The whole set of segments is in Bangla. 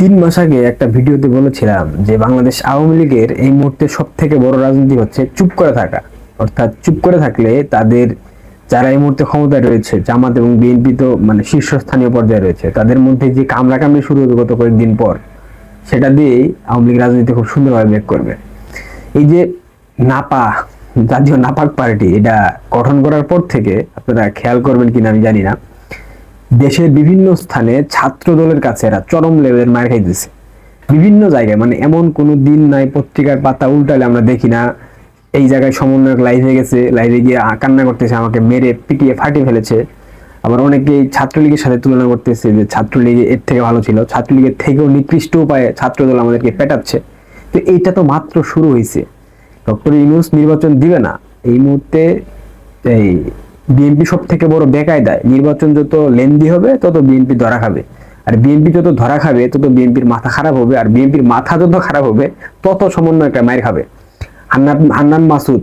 তিন মাস আগে একটা ভিডিওতে বলেছিলাম যে বাংলাদেশ আওয়ামী লীগের এই মুহূর্তে সব থেকে বড় রাজনীতি হচ্ছে চুপ করে থাকা। অর্থাৎ চুপ করে থাকলে তাদের যারা এই মুহূর্তে ক্ষমতায় রয়েছে, জামাত এবং বিএনপি তো মানে শীর্ষস্থানীয় পর্যায়ে রয়েছে, তাদের মধ্যে যে কামড়াকামড়ি শুরু হবে গত কয়েকদিন পর, সেটা দিয়েই আওয়ামী লীগ রাজনীতি খুব সুন্দরভাবে বেক করবে। এই যে নাপা, জাতীয় নাপাক পার্টি, এটা গঠন করার পর থেকে আপনারা খেয়াল করবেন কিনা আমি জানি না। দেশের বিভিন্ন স্থানে ছাত্র দলের কাছে এরা চরম লেভেলের মার খাইতেছে বিভিন্ন জায়গায় মানে এমন কোনো দিন নাই, পত্রিকার পাতা উল্টালে আমরা দেখি না। এই জায়গায় সমন্বয়ক লাইভে গেছে লাইভে গিয়ে কান্না করতেছে, আমাকে মেরে পিটিয়ে ফাটিয়ে ফেলেছে। আবার অনেকেই ছাত্রলীগের সাথে তুলনা করতেছে যে ছাত্রলীগ এর থেকে ভালো ছিল, ছাত্রলীগের থেকেও নিকৃষ্ট উপায়ে ছাত্রদল আমাদেরকে পেটাচ্ছে। তো এইটা তো মাত্র শুরু হয়েছে ডক্টর ইউনুস নির্বাচন দিবে না। এই মুহূর্তে এই বিএনপি সব থেকে বড় বেকায়দায় নির্বাচন যত লেন্দি হবে, তত বিএনপি ধরা খাবে। আর বিএনপি যত ধরা খাবে, তত বিএনপির মাথা খারাপ হবে, আর বিএনপির মাথা যত খারাপ হবে, তত সমন্বয়টা মায়ের খাবে। হান্নান হান্নান মাসুদ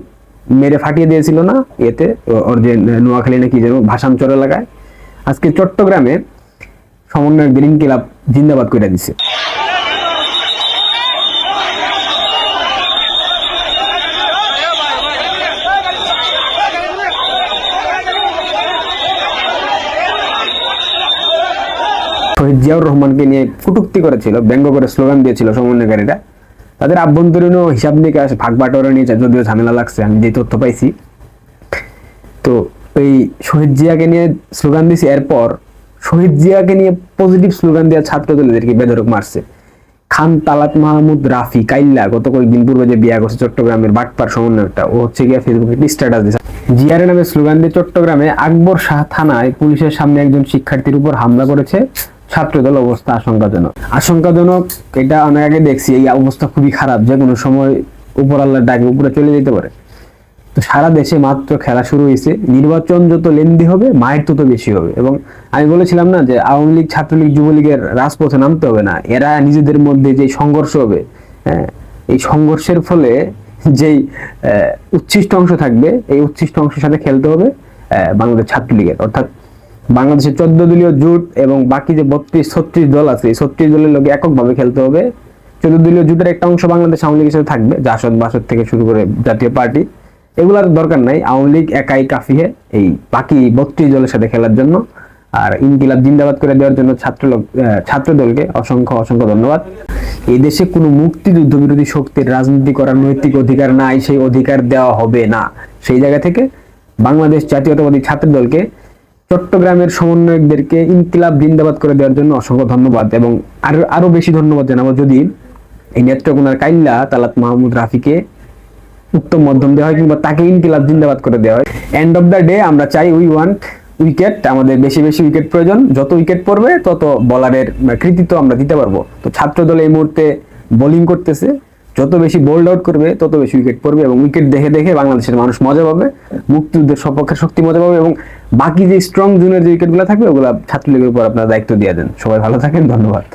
মেরে ফাটিয়ে দিয়েছিল না? এতে ওর যে নোয়াখালী নাকি যেন ভাষাঞ্চল এলাকায়। আজকে চট্টগ্রামে সমন্বয়ক গ্রিন ক্লাব জিন্দাবাদ করে দিছে। জিয়াউর রহমানকে নিয়ে কটূক্তি করেছিল, ব্যঙ্গ করে স্লোগান দিয়েছিল সমন্বয়কারীরা। তাদের আভ্যন্তরীণ হিসাব নিকাশ ভাগ বাটোয়ারা নিয়ে যদিও ঝামেলা লাগছে, আমি যে তথ্য পাইছি। তো এই শহীদ জিয়াকে নিয়ে স্লোগান দিয়েছি এরপর শহীদ জিয়াকে নিয়ে পজিটিভ স্লোগান দেওয়া ছাত্র দলেদেরকে বেধরক মারছে। খান তালাত মাহমুদ, রাফি কাইল্লা গত কয়েকদিন পূর্বে যে বিয়া করছে চট্টগ্রামের বাটপার সমন্বয়কটা, ও হচ্ছে গিয়া ফেসবুকে স্ট্যাটাস দিয়েছে জিয়ারের নামে স্লোগান দিয়ে চট্টগ্রামে আকবর শাহ থানায় পুলিশের সামনে একজন শিক্ষার্থীর উপর হামলা করেছে। ছাত্রদল অবস্থা আশঙ্কাজনক। আশঙ্কাজনক এটা অনেক আগে দেখছি এই অবস্থা খুবই খারাপ যে কোনো সময় উপর আল্লাহর ডাকে উপরে চলে যেতে পারে। তো সারা দেশে মাত্র খেলা শুরু হয়েছে নির্বাচন যত লেন্দি হবে মায়ের তত বেশি হবে। এবং আমি বলেছিলাম না যে আওয়ামী লীগ ছাত্রলীগ যুবলীগের রাজপথে নামতে হবে না এরা নিজেদের মধ্যে যে সংঘর্ষ হবে হ্যাঁ, এই সংঘর্ষের ফলে যেই উচ্ছিষ্ট অংশ থাকবে এই উচ্ছিষ্ট অংশের সাথে খেলতে হবে বাংলাদেশ ছাত্রলীগের। অর্থাৎ বাংলাদেশের চোদ্দ দলীয় জোট এবং বাকি যে বত্রিশ, ছত্রিশ দল আছে, এই ছত্রিশ দলের লোকে এককভাবে খেলতে হবে। চোদ্দ দলীয় জোটের একটা অংশ বাংলাদেশ আওয়ামী লীগের সাথে থাকবে জাসদ বাসদ থেকে শুরু করে জাতীয় পার্টি। এগুলার দরকার নাই, আওয়ামী লীগ একাই কাফিহে এই বাকি বত্রিশ দলের সাথে খেলার জন্য। আর ইনকিলাব জিন্দাবাদ করে দেওয়ার জন্য ছাত্র ছাত্র দলকে অসংখ্য অসংখ্য ধন্যবাদ। এই দেশে কোনো মুক্তিযুদ্ধ বিরোধী শক্তির রাজনীতি করার নৈতিক অধিকার নাই, সেই অধিকার দেওয়া হবে না। সেই জায়গা থেকে বাংলাদেশ জাতীয়তাবাদী ছাত্র দলকে চট্টগ্রামের সমন্বয়কদেরকে ইনকিলাব জিন্দাবাদ করে দেওয়ার জন্য অসংখ্য ধন্যবাদ এবং আরও আরও বেশি ধন্যবাদ জানাব যদি এই নেত্রকোনার কাইল্লা তালাত মাহমুদ রাফিকে উত্তম মধ্যম দেওয়া হয় কিংবা তাকে ইনকিলাব জিন্দাবাদ করে দেওয়া হয়। এন্ড অফ দ্য ডে আমরা চাই উই ওয়ান্ট উইকেট আমাদের বেশি বেশি উইকেট প্রয়োজন। যত উইকেট পড়বে, তত বলারের কৃতিত্ব আমরা দিতে পারব। তো ছাত্র দল এই মুহূর্তে বোলিং করতেছে। যত বেশি বোল্ড আউট করবে, তত বেশি উইকেট পড়বে এবং উইকেট দেখে দেখে বাংলাদেশের মানুষ মজা পাবে, মুক্তিযুদ্ধের সপক্ষের শক্তি মজা পাবে এবং বাকি যে স্ট্রং জুনের যে উইকেটগুলো থাকবে, ওগুলো ছাত্রলীগের উপর আপনার দায়িত্ব দিয়ে দেন। সবাই ভালো থাকেন, ধন্যবাদ।